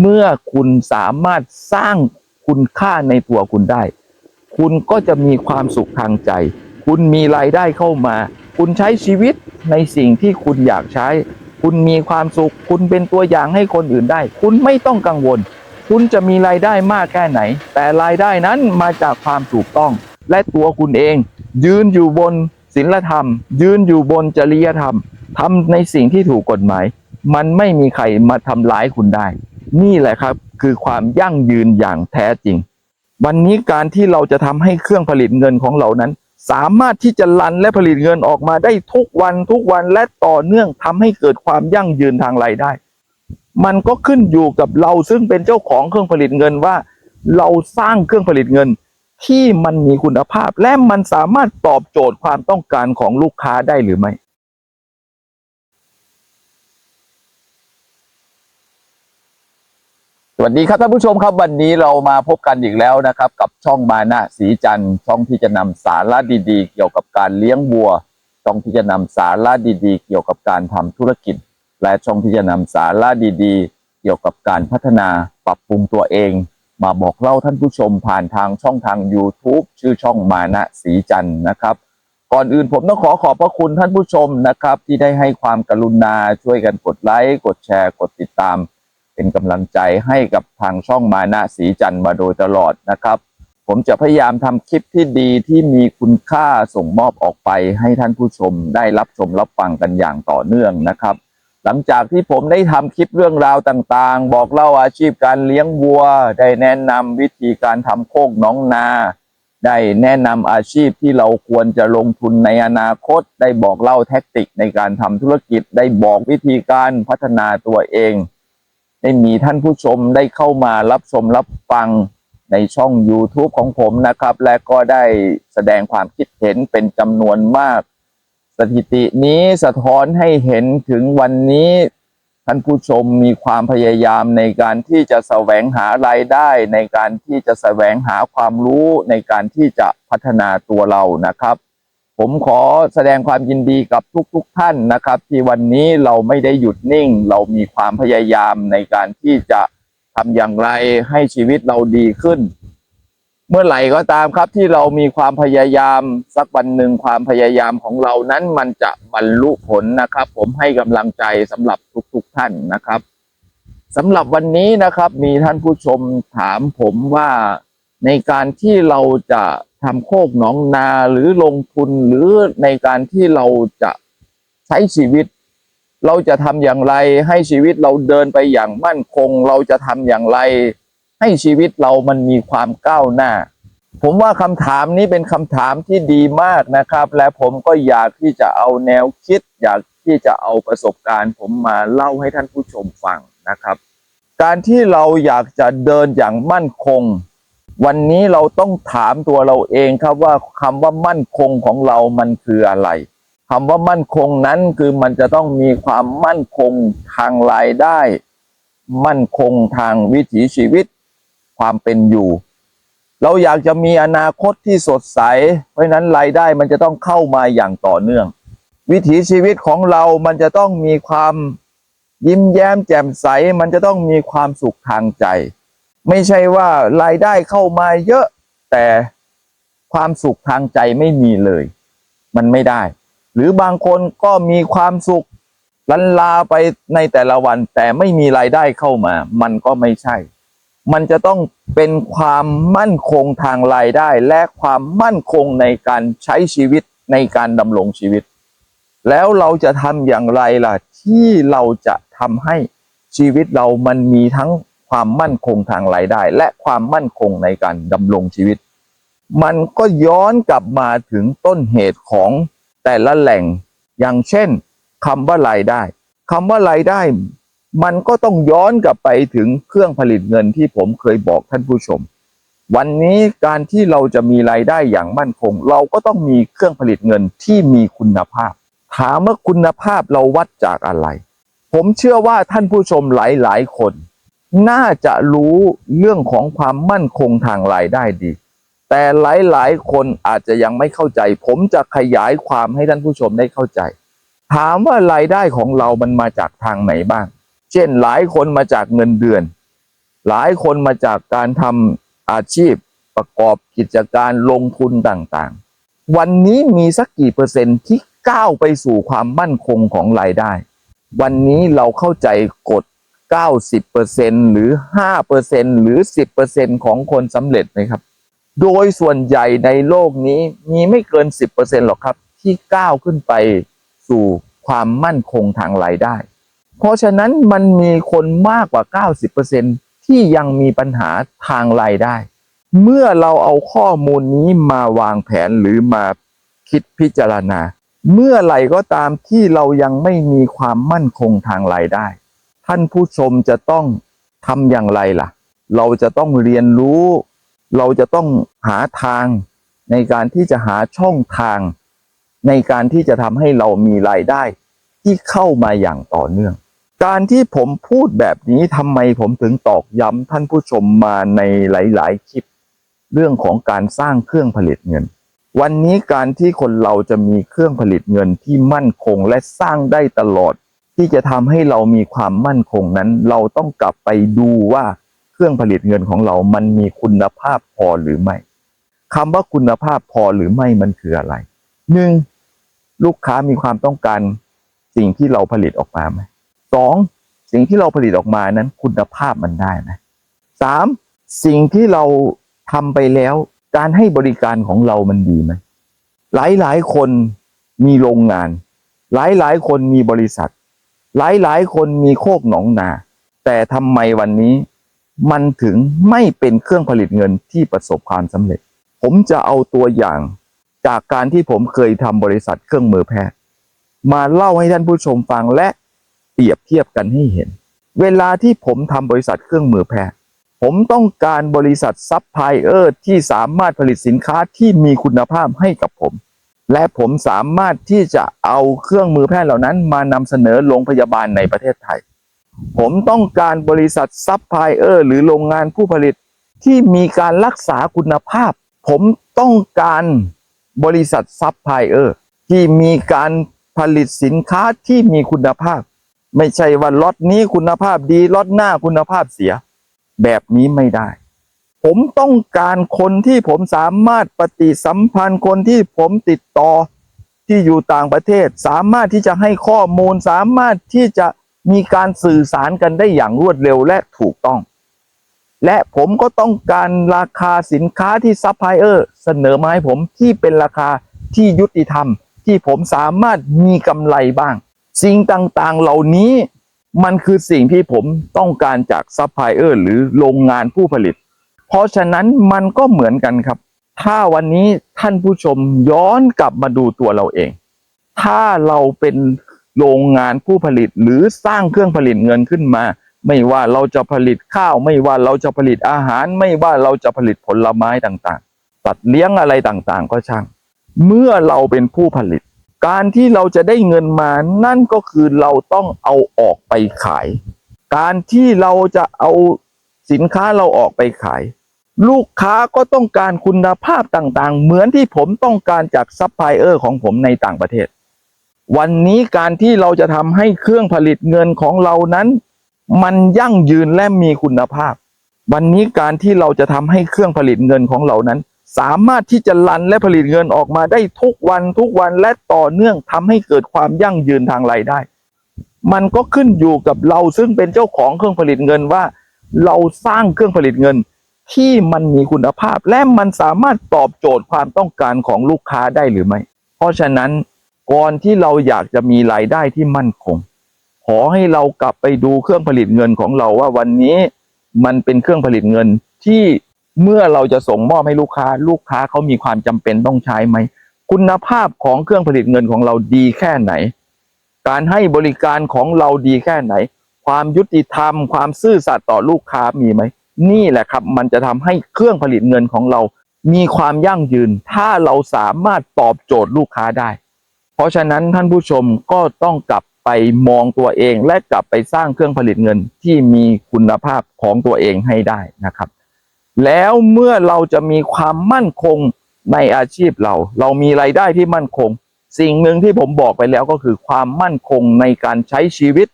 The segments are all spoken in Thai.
เมื่อคุณสามารถสร้างคุณค่าในตัวคุณได้ คุณก็จะมีความสุขทางใจ คุณมีรายได้เข้ามา คุณใช้ชีวิตในสิ่งที่คุณอยากใช้ คุณมีความสุข คุณเป็นตัวอย่างให้คนอื่นได้ คุณไม่ต้องกังวล คุณจะมีรายได้มากแค่ไหน แต่รายได้นั้นมาจากความถูกต้อง และตัวคุณเอง ยืนอยู่บนศีลธรรม ยืนอยู่บนจริยธรรมทำในสิ่งที่ถูกกฎหมาย มันไม่มีใครมาทำร้ายคุณได้ นี่แหละครับ คือความยั่งยืนอย่างแท้จริง วันนี้การที่เราจะทำให้เครื่องผลิตเงินของเรานั้น สามารถที่จะรันและผลิตเงินออกมาได้ทุกวันทุกวันและต่อเนื่องทำให้เกิดความยั่งยืนทางรายได้ มันก็ขึ้นอยู่กับเราซึ่งเป็นเจ้าของเครื่องผลิตเงินว่า เราสร้างเครื่องผลิตเงินที่มันมีคุณภาพและมันสามารถตอบโจทย์ความต้องการของลูกค้าได้หรือไม่ สวัสดีครับท่านผู้ชมครับวันนี้เรามาพบกันอีกแล้วนะครับ กับช่องมานะสีจันทร์ช่องที่จะนำสาระดีๆ เกี่ยวกับการเลี้ยงวัว ช่องที่จะนำสาระดีๆ เกี่ยวกับการทำธุรกิจ และช่องที่จะนำสาระดีๆ เกี่ยวกับการพัฒนาปรับปรุงตัวเอง มาบอกเล่าท่านผู้ชมผ่านทางช่องทาง YouTube ชื่อช่องมานะสีจันทร์นะครับ ก่อนอื่นผมต้องขอขอบพระคุณท่านผู้ชมนะครับ ที่ได้ให้ความกรุณาช่วยกันกดไลค์กดแชร์กดติดตาม เป็นกำลังใจให้กับทางช่องมานะสีจันทร์มาโดยตลอดนะครับ ผมจะพยายามทำคลิปที่ดีที่มีคุณค่าส่งมอบออกไปให้ท่านผู้ชมได้รับชมรับฟังกันอย่างต่อเนื่องนะครับ หลังจากที่ผมได้ทำคลิปเรื่องราวต่างๆ บอกเล่าอาชีพการเลี้ยงวัว ได้แนะนำวิธีการทำโคกน้องนาได้แนะนำอาชีพที่เราควรจะลงทุนในอนาคต ได้บอกเล่าแท็กติกในการทำธุรกิจ ได้บอกวิธีการพัฒนาตัวเอง ได้มีท่านผู้ชมได้เข้ามารับชมรับฟังในช่อง YouTube ของผมนะครับ และก็ได้แสดงความคิดเห็นเป็นจำนวนมาก สถิตินี้สะท้อนให้เห็นถึงวันนี้ ท่านผู้ชมมีความพยายามในการที่จะแสวงหารายได้ ในการที่จะแสวงหาความรู้ในการที่จะพัฒนาตัวเรานะครับ ผมขอแสดงความยินดีกับทุกๆทท่านนะครับ ที่วันนี้เราไม่ได้หยุดนิ่ง เรามีความพยายามในการที่จะทำอย่างไรให้ชีวิตเราดีขึ้น เมื่อไหร่ก็ตามครับที่เรามีความพยายามสักวันหนึ่งความพยายามของเรานั้นมันจะบรรลุผลนะครับ ผมให้กำลังใจสำหรับทุกๆท่านนะครับสำหรับวันนี้นะครับ มีท่านผู้ชมถามผมว่า ในการที่เราจะทำโคกหนองนาหรือลงทุนหรือในการที่เราจะใช้ชีวิต เราจะทำอย่างไรให้ชีวิตเราเดินไปอย่างมั่นคง เราจะทำอย่างไร ให้ชีวิตเรามันมีความก้าวหน้า ผมว่าคำถามนี้เป็นคำถามที่ดีมากนะครับ และผมก็อยากที่จะเอาแนวคิด อยากที่จะเอาประสบการณ์ ผมมาเล่าให้ท่านผู้ชมฟังนะครับ การที่เราอยากจะเดินอย่างมั่นคง วันนี้เราต้องถามตัวเราเองครับว่าคำว่ามั่นคงของเรามันคืออะไรคำว่ามั่นคงนั้นคือมันจะต้องมีความมั่นคงทางรายได้ มั่นคงทางวิถีชีวิต ความเป็นอยู่ เราอยากจะมีอนาคตที่สดใส เพราะฉะนั้นรายได้มันจะต้องเข้ามาอย่างต่อเนื่อง วิถีชีวิตของเรามันจะต้องมีความยิ้มแย้มแจ่มใส มันจะต้องมีความสุขทางใจ ไม่ใช่ว่ารายได้เข้ามาเยอะ แต่ความสุขทางใจไม่มีเลย มันไม่ได้ หรือบางคนก็มีความสุขลันลาไปในแต่ละวัน แต่ไม่มีรายได้เข้ามา มันก็ไม่ใช่ มันจะต้องเป็นความมั่นคงทางรายได้ และความมั่นคงในการใช้ชีวิตในการดำรงชีวิต แล้วเราจะทำอย่างไรล่ะ ที่เราจะทำให้ชีวิตเรามันมีทั้ง ความมั่นคงทางรายได้ และความมั่นคงในการดำรงชีวิต มันก็ย้อนกลับมาถึงต้นเหตุของแต่ละแหล่ง อย่างเช่นคำว่ารายได้คำว่ารายได้ มันก็ต้องย้อนกลับไปถึงเครื่องผลิตเงินที่ผมเคยบอกท่านผู้ชม วันนี้การที่เราจะมีรายได้อย่างมั่นคง เราก็ต้องมีเครื่องผลิตเงินที่มีคุณภาพ ถามว่าคุณภาพเราวัดจากอะไร ผมเชื่อว่าท่านผู้ชมหลายๆคน น่าจะรู้เรื่องของความมั่นคงทางรายได้ดี แต่หลายๆ คนอาจจะยังไม่เข้าใจ ผมจะขยายความให้ท่านผู้ชมได้เข้าใจ ถามว่ารายได้ของเรามันมาจากทางไหนบ้าง เช่นหลายคนมาจากเงินเดือน หลายคนมาจากการทำอาชีพประกอบกิจการลงทุนต่างๆ วันนี้มีสักกี่เปอร์เซ็นต์ที่ก้าวไปสู่ความมั่นคงของรายได้ วันนี้เราเข้าใจกฎ 90%หรือ 5%หรือ 10%ของคนสำเร็จไหมครับ โดยส่วนใหญ่ในโลกนี้มีไม่เกิน 10%หรอกครับที่ก้าวขึ้นไปสู่ความมั่นคงทางรายได้ เพราะฉะนั้นมันมีคนมากกว่า 90%ที่ยังมีปัญหาทางรายได้ เมื่อเราเอาข้อมูลนี้มาวางแผนหรือมาคิดพิจารณา เมื่อไหร่ก็ตามที่เรายังไม่มีความมั่นคงทางรายได้ ท่านผู้ชมจะต้องทำอย่างไรล่ะ เราจะต้องเรียนรู้ เราจะต้องหาทางในการที่จะหาช่องทาง ในการที่จะทำให้เรามีรายได้ ที่เข้ามาอย่างต่อเนื่อง การที่ผมพูดแบบนี้ทำไมผมถึงตอกย้ำท่านผู้ชมมาในหลาย ๆ คลิป เรื่องของการสร้างเครื่องผลิตเงิน วันนี้การที่คนเราจะมีเครื่องผลิตเงินที่มั่นคงและสร้างได้ตลอด ที่จะทำให้เรามีความมั่นคงนั้น เราต้องกลับไปดูว่าเครื่องผลิตเงินของเรามันมีคุณภาพพอหรือไม่คำว่าคุณภาพพอหรือไม่มันคืออะไรหนึ่งลูกค้ามีความต้องการสิ่งที่เราผลิตออกมาไหมสองสิ่งที่เราผลิตออกมานั้นคุณภาพมันได้ไหมสามสิ่งที่เราทำไปแล้วการให้บริการของเรามันดีไหมหลายหลายคนมีโรงงาน หลายหลายคนมีบริษัท หลายหลายคนมีโคกหนองนา แต่ทำไมวันนี้มันถึงไม่เป็นเครื่องผลิตเงินที่ประสบความสำเร็จ ผมจะเอาตัวอย่างจากการที่ผมเคยทำบริษัทเครื่องมือแพทย์ มาเล่าให้ท่านผู้ชมฟังและเปรียบเทียบกันให้เห็น เวลาที่ผมทำบริษัทเครื่องมือแพทย์ ผมต้องการบริษัทซัพพลายเออร์ที่สามารถผลิตสินค้าที่มีคุณภาพให้กับผม และผมสามารถที่จะเอาเครื่องมือแพทย์เหล่านั้นมานำเสนอโรงพยาบาลในประเทศไทย ผมต้องการบริษัทซัพพลายเออร์หรือโรงงานผู้ผลิตที่มีการรักษาคุณภาพ ผมต้องการบริษัทซัพพลายเออร์ที่มีการผลิตสินค้าที่มีคุณภาพ ไม่ใช่ว่าล็อตนี้คุณภาพดีล็อตหน้าคุณภาพเสีย แบบนี้ไม่ได้ ผมต้องการคนที่ผมสามารถปฏิสัมพันธ์คนที่ผมติดต่อที่อยู่ต่างประเทศ สามารถที่จะให้ข้อมูล สามารถที่จะมีการสื่อสารกันได้อย่างรวดเร็วและถูกต้อง และผมก็ต้องการราคาสินค้าที่ซัพพลายเออร์เสนอมาให้ผมที่เป็นราคาที่ยุติธรรม ที่ผมสามารถมีกำไรบ้าง สิ่งต่างๆเหล่านี้มันคือสิ่งที่ผมต้องการจากซัพพลายเออร์หรือโรงงานผู้ผลิต เพราะฉะนั้นมันก็เหมือนกันครับ ถ้าวันนี้ท่านผู้ชมย้อนกลับมาดูตัวเราเอง ถ้าเราเป็นโรงงานผู้ผลิตหรือสร้างเครื่องผลิตเงินขึ้นมา ไม่ว่าเราจะผลิตข้าว ไม่ว่าเราจะผลิตอาหาร ไม่ว่าเราจะผลิตผลไม้ต่างๆสัตว์เลี้ยงอะไรต่างๆ ก็ช่าง เมื่อเราเป็นผู้ผลิต การที่เราจะได้เงินมานั่นก็คือเราต้องเอาออกไปขาย การที่เราจะเอา สินค้าเราออกไปขาย ลูกค้าก็ต้องการคุณภาพต่างๆ เหมือนที่ผมต้องการจากซัพพลายเออร์ของผมในต่างประเทศ วันนี้การที่เราจะทำให้เครื่องผลิตเงินของเรานั้น มันยั่งยืนและมีคุณภาพ วันนี้การที่เราจะทำให้เครื่องผลิตเงินของเรานั้น สามารถที่จะรันและผลิตเงินออกมาได้ทุกวันทุกวันและต่อเนื่องทำให้เกิดความยั่งยืนทางรายได้ มันก็ขึ้นอยู่กับเราซึ่งเป็นเจ้าของเครื่องผลิตเงินว่า เราสร้างเครื่องผลิตเงินที่มันมีคุณภาพ และมันสามารถตอบโจทย์ความต้องการของลูกค้าได้หรือไม่ เพราะฉะนั้นก่อนที่เราอยากจะมีรายได้ที่มั่นคง ขอให้เรากลับไปดูเครื่องผลิตเงินของเราว่าวันนี้มันเป็นเครื่องผลิตเงินที่เมื่อเราจะส่งมอบให้ลูกค้า ลูกค้าเขามีความจำเป็นต้องใช้ไหม คุณภาพของเครื่องผลิตเงินของเราดีแค่ไหน การให้บริการของเราดีแค่ไหน ความยุติธรรม ความซื่อสัตย์ต่อลูกค้ามีไหม นี่แหละครับ มันจะทำให้เครื่องผลิตเงินของเรา มีความยั่งยืน ถ้าเราสามารถตอบโจทย์ลูกค้าได้ เพราะฉะนั้นท่านผู้ชมก็ต้องกลับไปมองตัวเอง และกลับไปสร้างเครื่องผลิตเงินที่มีคุณภาพของตัวเองให้ได้นะครับ แล้วเมื่อเราจะมีความมั่นคงในอาชีพเรา เรามีรายได้ที่มั่นคง สิ่งหนึ่งที่ผมบอกไปแล้วก็คือความมั่นคงในการใช้ชีวิต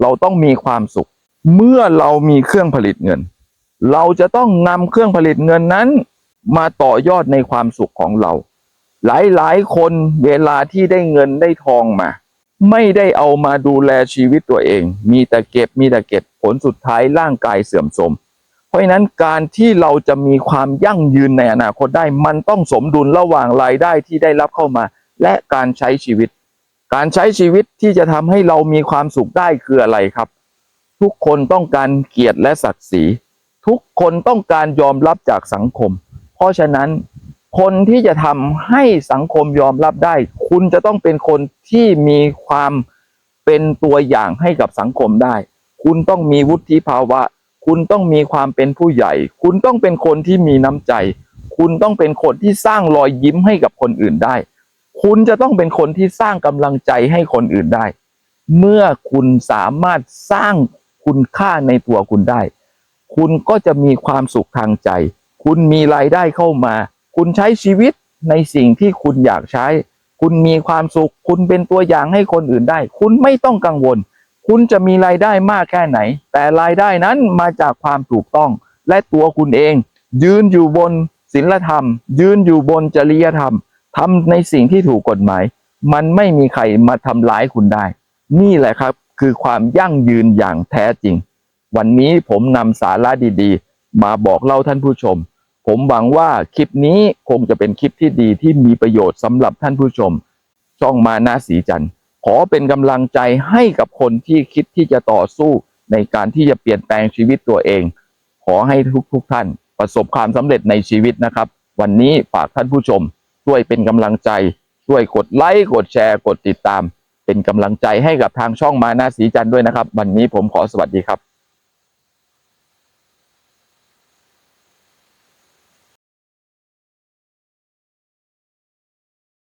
เราต้องมีความสุข เมื่อเรามีเครื่องผลิตเงิน เราจะต้องนำเครื่องผลิตเงินนั้น มาต่อยอดในความสุขของเรา หลายๆ คนเวลาที่ได้เงินได้ทองมา ไม่ได้เอามาดูแลชีวิตตัวเอง มีแต่เก็บมีแต่เก็บผลสุดท้ายร่างกายเสื่อมโทรมเพราะฉะนั้นการที่เราจะมีความยั่งยืนในอนาคตได้ มันต้องสมดุลระหว่างรายได้ที่ได้รับเข้ามา และการใช้ชีวิต การใช้ชีวิตที่จะทำให้เรามีความสุขได้คืออะไรครับ ทุกคนต้องการเกียรติและศักดิ์ศรี ทุกคนต้องการยอมรับจากสังคม เพราะฉะนั้นคนที่จะทำให้สังคมยอมรับได้ คุณจะต้องเป็นคนที่มีความเป็นตัวอย่างให้กับสังคมได้ คุณต้องมีวุฒิภาวะ คุณต้องมีความเป็นผู้ใหญ่ คุณต้องเป็นคนที่มีน้ำใจ คุณต้องเป็นคนที่สร้างรอยยิ้มให้กับคนอื่นได้ คุณจะต้องเป็นคนที่สร้างกำลังใจให้คนอื่นได้ เมื่อคุณสามารถสร้างคุณค่าในตัวคุณได้ คุณก็จะมีความสุขทางใจ คุณมีรายได้เข้ามา คุณใช้ชีวิตในสิ่งที่คุณอยากใช้ คุณมีความสุข คุณเป็นตัวอย่างให้คนอื่นได้ คุณไม่ต้องกังวล คุณจะมีรายได้มากแค่ไหน แต่รายได้นั้นมาจากความถูกต้อง และตัวคุณเอง ยืนอยู่บนศีลธรรม ยืนอยู่บนจริยธรรม ทำในสิ่งที่ถูกกฎหมาย มันไม่มีใครมาทำร้ายคุณได้ นี่แหละครับคือความยั่งยืนอย่างแท้จริง วันนี้ผมนำสาระดีๆ มาบอกเล่าท่านผู้ชม ผมหวังว่าคลิปนี้คงจะเป็นคลิปที่ดีที่มีประโยชน์สำหรับท่านผู้ชม ช่องมานาสีจันทร์ขอเป็นกำลังใจให้กับคนที่คิดที่จะต่อสู้ในการที่จะเปลี่ยนแปลงชีวิตตัวเอง ขอให้ทุกๆทท่านประสบความสำเร็จในชีวิตนะครับ วันนี้ฝากท่านผู้ชม ช่วยเป็นกำลังใจ ช่วยกดไลค์กดแชร์ กดติดตาม เป็นกำลังใจให้กับทางช่องมานาสีจันทร์ด้วยนะครับ วันนี้ผมขอสวัสดีครับ